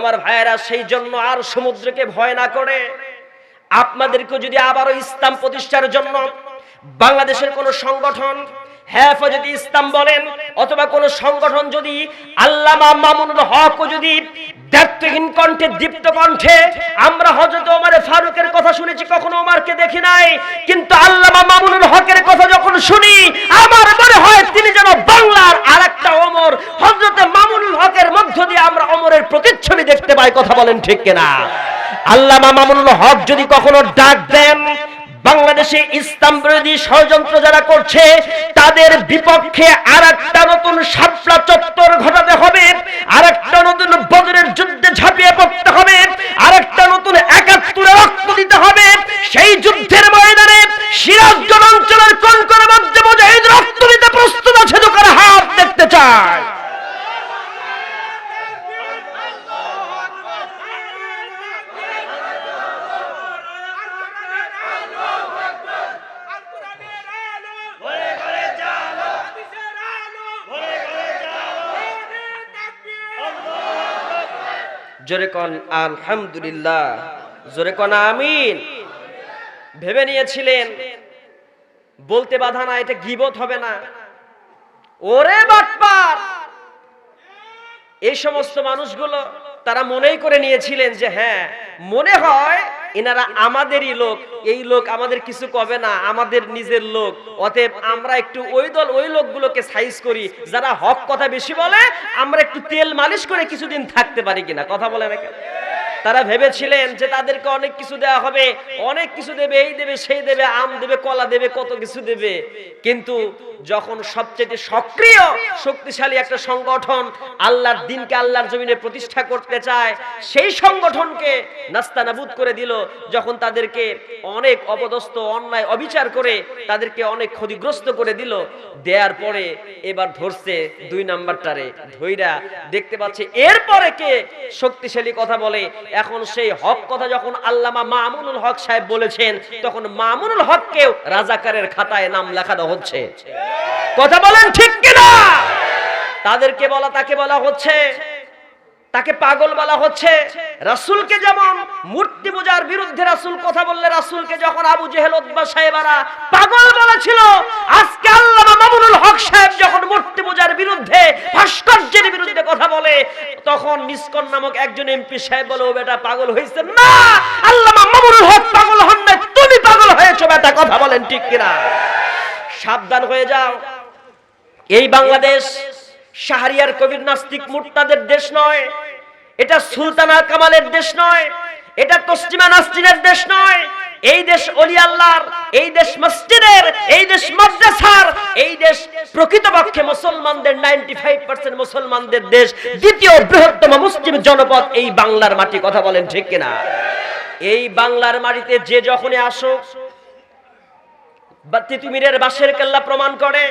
আমার ভাইয়েরা, সেই জন্য আর সমুদ্রকে ভয় না করে। আপনাদেরকে যদি আবারও ইসলাম প্রতিষ্ঠার জন্য বাংলাদেশের কোন সংগঠন ইসলাম বলেন, অথবা কোন সংগঠন যদি আল্লামা মামুনুল হক যদি কণ্ঠে, দীপ্ত কণ্ঠে, আমরা হযরত ওমর ফারুকের কথা শুনেছি, কখনো ওমরকে দেখি নাই, কিন্তু আল্লামা মামুনুল হকের কথা যখন শুনি আমার মনে হয় তিনি যেন বাংলার আরেকটা ওমর হযরত মামুনুল হকের মধ্য দিয়ে আমরা ওমরের প্রতিচ্ছবি কথা বলেন ঠিক কিনা? আল্লামা মামুনুল হক যদি কখনো ডাক দেন, বাংলাদেশে ইসলাম বিরোধী ষড়যন্ত্র যারা করছে, তাদের বিপক্ষে আর একটা নতুন সাপলা চত্বর ঘটাতে হবে আর একটা নতুন বদরের যুদ্ধে ঝাঁপিয়ে পড়তে হবে আর একটা নতুন একাত্তরে রক্ত দিতে হবে সেই যুদ্ধের ময়দানে সিরাজগঞ্জ অঞ্চলের কোন কোন মধ্যে মুজাহিদ রক্ত দিতে প্রস্তুত আছে দোকানে হাত দেখতে চায় জোরে কন, আলহামদুলিল্লাহ। জোরে কন, আমিন। ভেবে নিয়েছিলেন, বলতে বাধা না, এটা গিবত হবে না। ওরে বাটপার! এই সমস্ত মানুষগুলো তারা মনেই করে নিয়েছিলেন যে হ্যাঁ মনে হয় এনারা আমাদেরই লোক, এই লোক আমাদের কিছু কবে না, আমাদের নিজের লোক। অতএব আমরা একটু ওই দল, ওই লোকগুলোকে সাইজ করি, যারা হক কথা বেশি বলে, আমরা একটু তেল মালিশ করে কিছুদিন থাকতে পারি কিনা। কথা বলে নাকি তারা ভেবেছিলেন যে তাদেরকে অনেক কিছু দেওয়া হবে, অনেক কিছু দেবে, এই দেবে, সেই দেবে, আম দেবে, কলা দেবে, কত কিছু দেবে। কিন্তু যখন সবচেয়ে সক্রিয়, শক্তিশালী একটা সংগঠন আল্লাহর দিনকে আল্লাহর জমিনে প্রতিষ্ঠা করতে চায়, সেই সংগঠনকে নাস্তানাবুদ করে দিল, যখন তাদেরকে অনেক অপদস্থ, অন্যায়, অবিচার করে তাদেরকে অনেক ক্ষতিগ্রস্ত করে দিল। দেওয়ার পরে এবার ধরছে দুই নাম্বারটারে ধৈরা দেখতে পাচ্ছে এরপরে কে শক্তিশালী কথা বলে এখন সেই হক কথা যখন আল্লামা মামুনুল হক সাহেব বলেছেন, তখন মামুনুল হককেও রাজাকারের খাতায় নাম লেখানো হচ্ছে। কথা বলেন ঠিক কিনা? তাদেরকে বলা, তাকে বলা হচ্ছে, তাকে পাগল বলা হচ্ছে। রাসূলকে যেমন মূর্তি পূজার বিরুদ্ধে রাসূল কথা বললে, রাসূলকে যখন আবু জেহেল উতবা সাহেবারা পাগল বলেছিল, আজকে মামুনুল হক সাহেব যখন মূর্তি পূজার বিরুদ্ধে, ভাস্কর্যের বিরুদ্ধে কথা বলে, তখন মিসকন নামক একজন এমপি সাহেব বলে, ও বেটা, পাগল হয়েছে না, আল্লামা মামুনুল হক পাগল হন না তুমি পাগল হয়েছো বেটা, কথা বলেন ঠিক কিনা? সাবধান হয়ে যাও। এই বাংলাদেশ শাহরিয়ার কবির নাস্তিক মুর্তাদের দেশ নয়, এটা সুলতানা কামালের দেশ নয়, এটা তসলিমা নাসরিনের দেশ নয় এই দেশ অলি আল্লাহর, এই দেশ মসজিদের, এই দেশ মাদ্রাসার, এই দেশ প্রকৃতপক্ষে মুসলমানদের 95% মুসলমানদের দেশ, দ্বিতীয় বৃহত্তম মুসলিম জনপদ এই বাংলার মাটি, কথা বলেন ঠিক কিনা? এই বাংলার মাটিতে যে যখনই আসো তিতুমিরের বাঁশের কেল্লা প্রমাণ করে।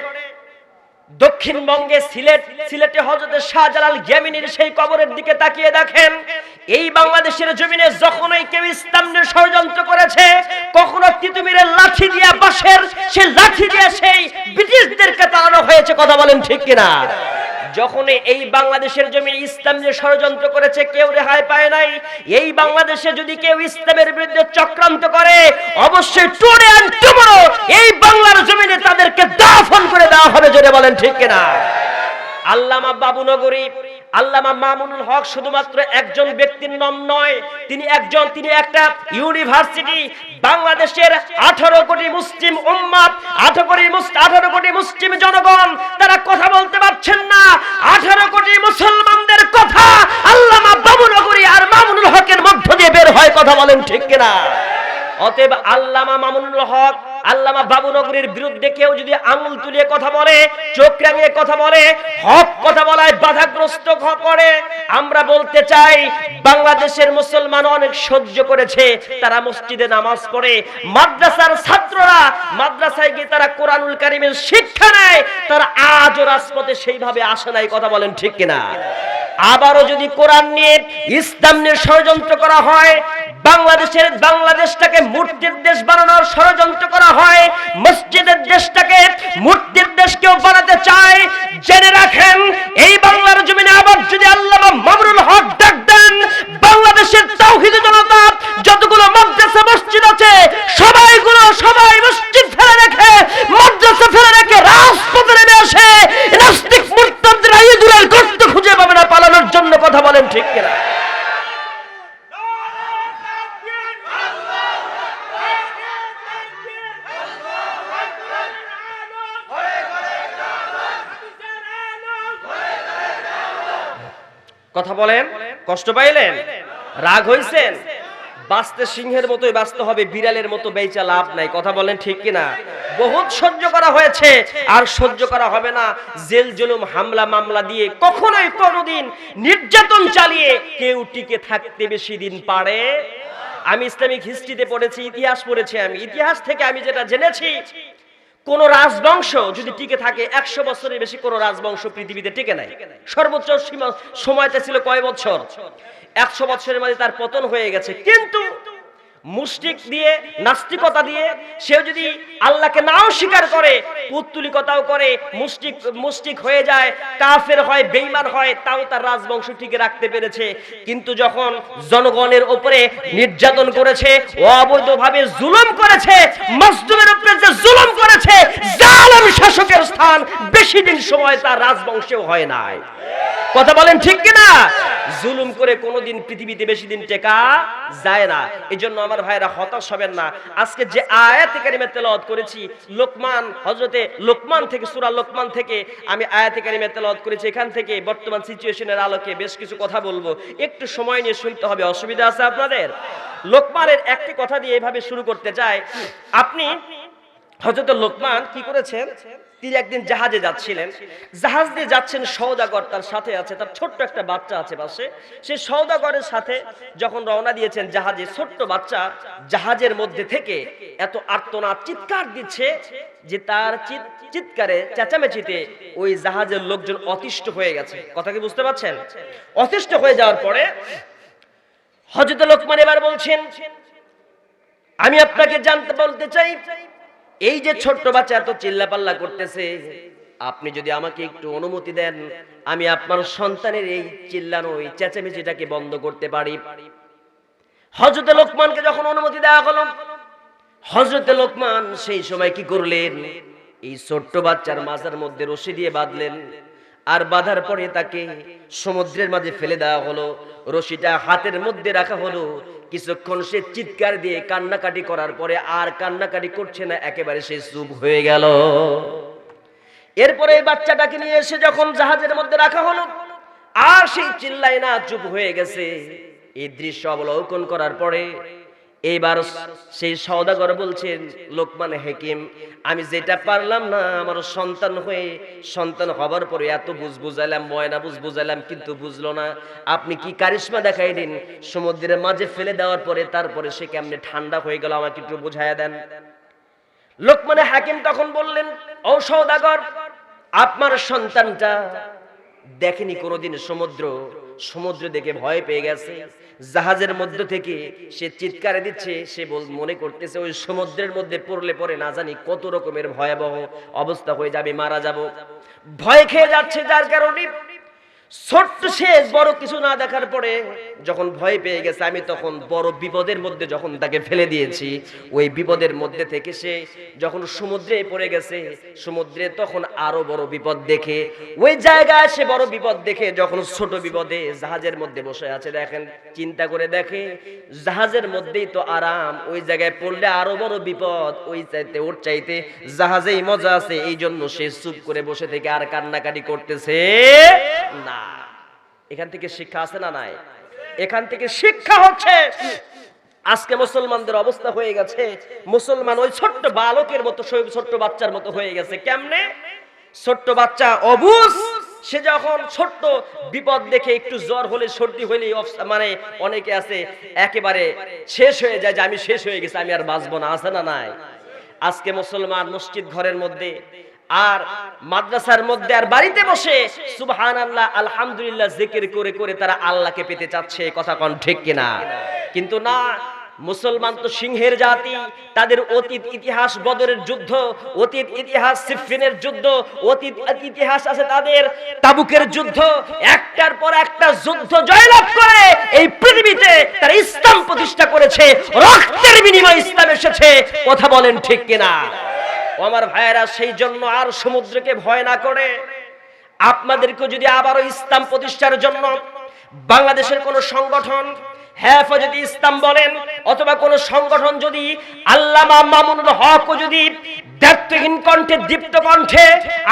দক্ষিণবঙ্গে সিলেট, সিলেটে হজরত শাহজালাল গ্যামিনীর সেই কবরের দিকে তাকিয়ে দেখেন, এই বাংলাদেশের জমিনে যখনই কেউ ইসলাম নিয়ে ষড়যন্ত্র করেছে, কখনো তিতুমিরের লাঠি দিয়ে বাঁশের, সে লাঠি দিয়ে সেই ব্রিটিশদেরকে তাড়ানো হয়েছে, কথা বলেন ঠিক কিনা? যখন এই বাংলাদেশের জমি ইসলাম যে ষড়যন্ত্র করেছে, কেউ রেহাই পায় নাই। এই বাংলাদেশে যদি কেউ ইসলামের বিরুদ্ধে চক্রান্ত করে, অবশ্যই টুডে অ্যান্ড টুমরো এই বাংলার জমিনে তাদেরকে দাফন করে দেওয়া হবে, জোরে বলেন ঠিক কিনা? আল্লামা বাবুনগরী আল্লামা মামুনুল হক শুধুমাত্র একজন ব্যক্তির নাম নয়, তিনি একজন, তিনি একটা ইউনিভার্সিটি বাংলাদেশের আঠারো কোটি মুসলিম উম্মাদ, আঠারো কোটি আঠারো কোটি মুসলিম জনগণ, তারা কথা বলতে পারছেন না। আঠারো কোটি মুসলমানদের কথা আল্লামা বাবুনগরী আর মামুনুল হকের মধ্য দিয়ে বের হয়, কথা বলেন ঠিক কিনা? অতএব আল্লামা মামুনুল হক আল্লামা বাবুনগরীর বিরুদ্ধে কেউ যদি আঙুল তুলিয়ে কথা বলে, চোখ রাঙিয়ে কথা বলে, হক কথা বলায় বাধাগ্রস্ত করে আমরা বলতে চাই, বাংলাদেশের মুসলমান অনেক সহ্য করেছে, তারা মসজিদে নামাজ পড়ে। মাদ্রাসার ছাত্ররা মাদ্রাসায় গিয়ে তারা কোরআনুল কারিমের শিক্ষা নেয়, তারা আজও রাজপথে সেইভাবে আসে নাই, কথা বলেন ঠিক কিনা? আবারও যদি কোরআন নিয়ে ইসলাম নিয়ে ষড়যন্ত্র করা হয় বাংলাদেশের বাংলাদেশটাকে মূর্তির দেশ বানানোর ষড়যন্ত্র করা হয়, মসজিদের দেশটাকে মূর্তির দেশ কেউ বানাতে চায়। জেনে রাখেন, এই বাংলার জমিনে আবার যদি আল্লাহ মামরুল হক ডাক দেন বাংলাদেশের তাওহিদ জনতা যতগুলো মাদ্রাসা মসজিদ আছে সবাইগুলো সবাই মসজিদ ফেলে রেখে মাদ্রাসা ফেলে রেখে রাজপথে নেমে আসে নাস্তিক মুরতাদরা ইঁদুরের গর্ত খুঁজে পাবে না পালানোর জন্য কথা বলেন ঠিক কিনা কথা বলেন, কষ্ট পাইলেন? রাগ হইছেন? বাঁচতে সিংহের মতোই বাঁচতে হবে, বিড়ালের মতো বেচা লাভ নাই। কথা বলেন ঠিক কিনা? বহুত সহ্য করা হয়েছে, আর সহ্য করা হবে না। জেল জুলুম, হামলা, মামলা দিয়ে কখনোই কোনোদিন নির্যাতন চালিয়ে কেউ টিকে থাকতে বেশি দিন পারে। আমি ইসলামিক হিস্ট্রিতে পড়েছি, ইতিহাস পড়েছি আমি। ইতিহাস থেকে আমি যেটা জেনেছি কোন রাজবংশ যদি টিকে থাকে, একশো বছরের বেশি কোন রাজবংশ পৃথিবীতে টিকে নাই। সর্বোচ্চ সীমা- সময়টা ছিল কয় বছর? একশো বছরের মাঝে তার পতন হয়ে গেছে। কিন্তু মুষ্টিক দিয়ে, নাস্তিকতা দিয়ে সে যদি আল্লাহকে নাও স্বীকার করে, পুত্তুলিকতাও করে মুষ্টিক মুষ্টিক হয়ে যায়, কাফের হয় বেইমান হয়, তাও তার রাজবংশ টিকে রাখতে পেরেছে। কিন্তু যখন জনগণের উপরে নির্যাতন করেছে, অবৈধভাবে জুলুম করেছে মজদুমের উপরে যে জুলুম করেছে, জালেম শাসকের স্থান, বেশি দিন সময় তার রাজবংশেও হয় নাই। কথা বলেন ঠিক কিনা? জুলুম করে কোনোদিন পৃথিবীতে বেশি দিন টেকা যায় না। এই জন্য আমার ভাইরা হতাশ হবেন না। আজকে যে আয়াত কারিমে তেলাওয়াত করেছি, লোকমান হজরতে লোকমান থেকে, সূরা লোকমান থেকে, আমি আয়াত কারিমে তেলাওয়াত করেছি, এখান থেকে বর্তমান সিচুয়েশনের আলোকে বেশ কিছু কথা বলব। একটু সময় নিয়ে শুনতে হবে, অসুবিধা আছে আপনাদের? লোকমানের একটি কথা দিয়ে এভাবে শুরু করতে চাই। আপনি হজরত লোকমান কি করেছেন? তিনি একদিন জাহাজে যাচ্ছিলেন। জাহাজ দিয়ে যাচ্ছেন সৌদাগর তার সাথে আছে, তার ছোট্ট একটা বাচ্চা আছে পাশে। সেই সৌদাগরের সাথে যখন রওনা দিয়েছেন জাহাজে, ছোট্ট বাচ্চা জাহাজের মধ্যে থেকে এত আর্তনাদ, চিৎকার দিচ্ছে যে তার চিৎ- চিৎকারে, চেঁচামেচিতে ওই জাহাজের লোকজন অতিষ্ঠ হয়ে গেছে। কথা কি বুঝতে পারছেন? অতিষ্ঠ হয়ে যাওয়ার পরে হজরত লোকমান এবার বলছেন, আমি আপনাকে জানতে বলতে চাই এই যে ছোট্ট বাচ্চা এত চিল্লাপাল্লা করতেছে, আপনি যদি আমাকে একটু অনুমতি দেন, আমি আপনার সন্তানের এই চিল্লানো, এই চেঁচামেচিটাকে বন্ধ করতে পারি। হজরতে লোকমানকে যখন অনুমতি দেওয়া হলো হজরতে লোকমান সেই সময় কি করলেন? এই ছোট্ট বাচ্চার মাজার মধ্যে রশি দিয়ে বাঁধলেন, আর বাঁধার পরে তাকে সমুদ্রের মাঝে ফেলে দেওয়া হলো। রশিটা হাতের মধ্যে রাখা হলো কিছুক্ষণ সে চিৎকার দিয়ে কান্নাকাটি করার পরে আর কান্নাকাটি করছে না, একেবারে সে চুপ হয়ে গেল। এরপরে বাচ্চাটাকে নিয়ে এসে যখন জাহাজের মধ্যে রাখা হলো, আর সেই চিল্লাই না, চুপ হয়ে গেছে। এই দৃশ্য অবলোকন করার পরে এইবার সেই সওদাগর বলছেন, লোকমান হেকিম, আমি যেটা পারলাম না, আমার সন্তান হয়ে সন্তান হবার পরে এত বুঝ বুঝাইলাম ময়না বুঝ বুঝাইলাম কিন্তু বুঝলো না। আপনি কি কারিশমা দেখাই দিন? সমুদ্রের মাঝে ফেলে দেওয়ার পরে তারপরে সে কেমনে ঠান্ডা হয়ে গেল, আমাকে একটু বুঝাইয়া দেন। লোকমানে হাকিম তখন বললেন, ও সৌদাগর আপনার সন্তানটা দেখেনি কোনোদিন সমুদ্র সমুদ্র দেখে ভয় পেয়ে গেছে। জাহাজের মধ্য থেকে সে চিৎকারে দিচ্ছে, সে মনে করতেছে ওই সমুদ্রের মধ্যে পড়লে পরে না জানি কত রকমের ভয়াবহ অবস্থা হয়ে যাবে, মারা যাব। ভয় খেয়ে যাচ্ছে যার কারণে ছোট্ট শেষ বড় কিছু না দেখার পরে যখন ভয় পেয়ে গেছে, আমি তখন বড় বিপদের মধ্যে যখন তাকে ফেলে দিয়েছি, ওই বিপদের মধ্যে থেকে সে যখন সমুদ্রে পড়ে গেছে, সমুদ্রে তখন আরও বড় বিপদ দেখে, ওই জায়গায় সে বড় বিপদ দেখে যখন ছোট বিপদে জাহাজের মধ্যে বসে আছে, দেখেন, চিন্তা করে দেখে, জাহাজের মধ্যেই তো আরাম, ওই জায়গায় পড়লে আরও বড় বিপদ, ওই চাইতে, ওর চাইতে জাহাজেই মজা আছে এই জন্য সে চুপ করে বসে থেকে আর কান্নাকাটি করতেছে না। এখান থেকে শিক্ষা আছে না নাই? এখান থেকে শিক্ষা হচ্ছে। আজকে মুসলমানদের অবস্থা হয়ে গেছে। মুসলমান ওই ছোট্ট বালকের মতো ছোট্ট বাচ্চার মতো হয়ে গেছে। কেমনে? ছোট্ট বাচ্চা অবুজ। সে যখন ছোট্ট বিপদ দেখে একটু জ্বর হলে, সর্দি হলে মানে অনেকে আছে, একেবারে শেষ হয়ে যায় যে আমি শেষ হয়ে গেছি, আমি আর বাঁচবো না, আছে না নাই? আজকে মুসলমান মসজিদ ঘরের মধ্যে আর মাদ্রাসার মধ্যে আর বাড়িতে বসে সুবহান আল্লাহ আলহামদুলিল্লাহ জিকির করে করে তারা আল্লাহকে পেতে চাচ্ছে কথা কোন ঠিক কিনা? কিন্তু না, মুসলমান তো সিংহের জাতি, তাদের অতীত ইতিহাস বদরের যুদ্ধ, অতীত ইতিহাস সিফিনের যুদ্ধ, অতীত ইতিহাস আছে তাদের তাবুকের যুদ্ধ, একটার পর একটা যুদ্ধ জয়লাভ করে এই পৃথিবীতে তারা ইসলাম প্রতিষ্ঠা করেছে, রক্তের বিনিময়ে ইসলাম এসেছে, কথা বলেন ঠিক কিনা? আমার ভাইয়েরা, সেই জন্য আর সমুদ্রকে ভয় না করে। আপনাদেরকে যদি আবারও ইসলাম প্রতিষ্ঠার জন্য বাংলাদেশের কোনো সংগঠন হেফাজতে ইসলাম বলেন, অথবা কোন সংগঠন যদি আল্লামা মামুনুল হক যদি ব্যর্থহীন কণ্ঠে, দীপ্ত কণ্ঠে,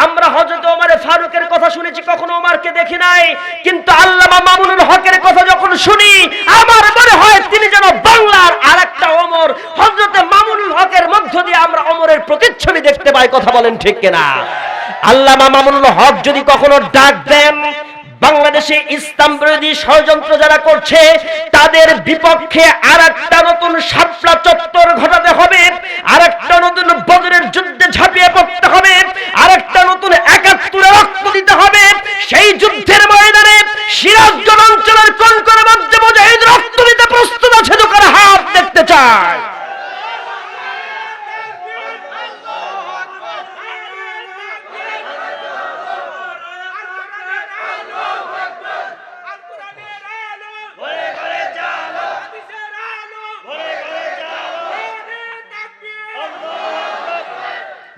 আমরা হযরত ওমর ফারুকের কথা শুনেছি, কখনো ওমরকে দেখি নাই, কিন্তু আল্লামা মামুনুল হকের কথা যখন শুনি, আমার মনে হয় তিনি যেন বাংলার আরেকটা ওমর। হযরত মামুনুল হকের মধ্য দিয়ে আমরা ওমরের প্রতিচ্ছবি দেখতে পাই, কথা বলেন ঠিক কিনা? আল্লামা মামুনুল হক যদি কখনো ডাক দেন বাংলাদেশে ইসলাম বিরোধী ষড়যন্ত্র যারা করছে, তাদের বিপক্ষে আর একটা নতুন সাপলা চত্বর ঘটাতে হবে আর একটা নতুন বদরের যুদ্ধে ঝাঁপিয়ে পড়তে হবে আর একটা নতুন একাত্তরে রক্ত দিতে হবে। সেই যুদ্ধের ময়দানে সিরাজগঞ্জ অঞ্চলের কোন কোন মধ্যে মুজাহিদ রক্ত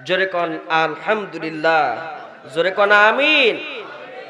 জোরে কন আলহামদুলিল্লাহ জোরে কন আমিন।